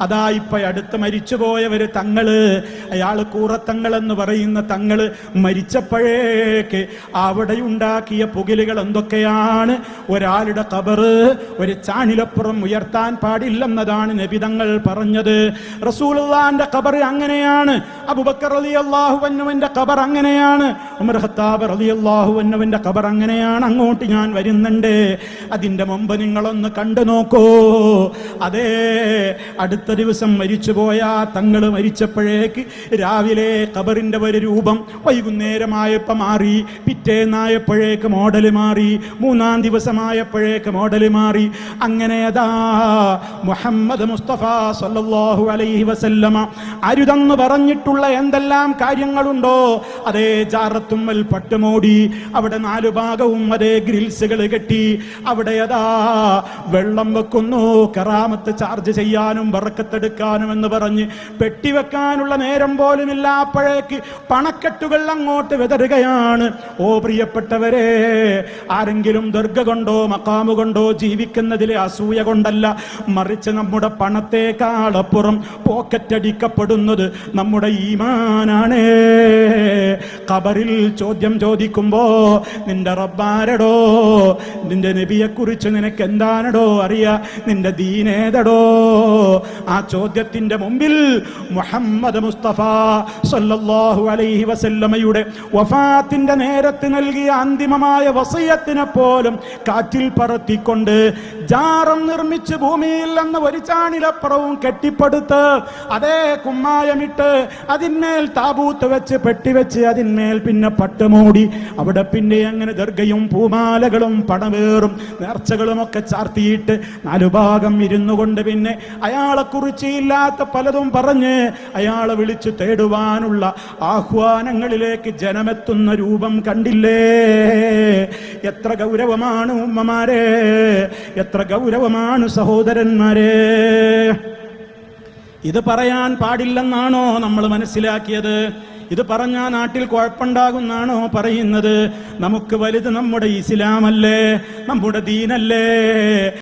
അതാ ഇപ്പൊ അടുത്ത് മരിച്ചുപോയവര് തങ്ങൾ. അയാൾ കൂറത്തങ്ങൾ എന്ന് പറയുന്ന തങ്ങൾ മരിച്ചപ്പോഴേക്ക് അവിടെ ഉണ്ടാക്കിയ പുകിലുകൾ എന്തൊക്കെയാണ്? ഒരാളുടെ കബറ് ഒരു ചാണിലപ്പുറം ഉയർത്താൻ പാടില്ലെന്നതാണ് നബിതങ്ങൾ പറഞ്ഞത്. റസൂലുള്ളാന്റെ കബർ അങ്ങനെയാണ്. അബുബക്കർ അലി അള്ളാഹുവന്നുവിന്റെ കബർ അങ്ങനെയാണ്. ഉമർ ഖത്താബ് അലി അള്ളാഹുവന്നുവിന്റെ കബർ അങ്ങനെയാണ്. അങ്ങോട്ട് ഞാൻ വരുന്നുണ്ട്. അതിന്റെ മുമ്പ് നിങ്ങളൊന്ന് കണ്ടു നോക്കൂ. അതേ അടുത്ത ദിവസം മരിച്ചുപോയ പോയാ തങ്ങൾ മരിച്ചപ്പോഴേക്ക് രാവിലെ കബറിന്റെ ഒരു രൂപം വൈകുന്നേരമായപ്പോ മാറി പിറ്റേന്നായപ്പോഴേക്ക് മോഡൽ മാറി മൂന്നാം ദിവസമായപ്പോഴേക്ക് മോഡൽ മാറി. അങ്ങനെ അതാ മുഹമ്മദ് മുസ്തഫ സല്ലല്ലാഹു അലൈഹി വസല്ലമ അരുതെന്ന് പറഞ്ഞിട്ടുള്ള എന്തെല്ലാം കാര്യങ്ങളുണ്ടോ? അതേ ജാറത്തുമ്മൽ പട്ടുമൂടി അവിടെ നാലു ഭാഗവും അതേ ഗ്രിൽസുകൾ കെട്ടി അവിടെ അതാ വെള്ളം വെക്കുന്നു കറാമത്ത് ചാർജ് ചെയ്യാനും എന്ന് പറഞ്ഞ് പെട്ടിവെക്കാനുള്ള നേരം പോലുമില്ല അപ്പോഴേക്ക് പണക്കെട്ടുകൾ അങ്ങോട്ട് വിതറുകയാണ്. ഓ പ്രിയപ്പെട്ടവരെ ആരെങ്കിലും ദർഗ കൊണ്ടോ മക്കാമുകൊണ്ടോ ജീവിക്കുന്നതിലെ അസൂയ കൊണ്ടല്ല മറിച്ച് നമ്മുടെ പണത്തേക്കാളപ്പുറം പോക്കറ്റടിക്കപ്പെടുന്നത് നമ്മുടെ ഈമാനാണ്. കബറിൽ ചോദ്യം ചോദിക്കുമ്പോ നിന്റെ റബ്ബാരടോ? നിന്റെ നബിയെക്കുറിച്ച് നിനക്ക് എന്താണടോ അറിയാ? നിന്റെ ദീനേതടോ? ആ ചോദ്യത്തിന്റെ മുമ്പിൽ മുഹമ്മദ് മുസ്തഫ സല്ലല്ലാഹു അലൈഹി വസല്ലമയുടെ വഫാത്തിന്റെ നേരത്ത് നൽകിയ അന്തിമമായ വസയത്തിനെ പോലും കാറ്റിൽ പറത്തിക്കൊണ്ട് ജാറം നിർമ്മിച്ച് ഭൂമിയിൽ നിന്ന് ഒരു ചാണിലപ്പുറവും കെട്ടിപ്പടുത്ത് അതേ കുമ്മായമിട്ട് അതിന്മേൽ താബൂത്ത് വെച്ച് പെട്ടിവെച്ച് അതിന്മേൽ പിന്നെ പട്ടുമൂടി. അവിടെ പിന്നെ അങ്ങനെ ദർഗയും പൂമാലകളും പണവേറും നേർച്ചകളും ഒക്കെ ചാർത്തിയിട്ട് നാലുഭാഗം ഇരുന്നു കൊണ്ട് പിന്നെ അയാളെ കുറിച്ച് ഇല്ലാത്ത പലതും പറഞ്ഞ് അയാളെ വിളിച്ചു തേടുവാനുള്ള ആഹ്വാനങ്ങളിലേക്ക് ജനമെത്തുന്ന രൂപം കണ്ടില്ലേ? എത്ര ഗൗരവമാണ് ഉമ്മമാരെ എത്ര ഗൗരവമാണ് സഹോദരന്മാരെ. ഇത് പറയാൻ പാടില്ലെന്നാണോ നമ്മൾ മനസ്സിലാക്കിയത്? ഇത് പറഞ്ഞാൽ നാട്ടിൽ കുഴപ്പമുണ്ടാകുന്നാണോ പറയുന്നത്? നമുക്ക് വലുത് നമ്മുടെ ഇസ്ലാമല്ലേ? നമ്മുടെ ദീനല്ലേ?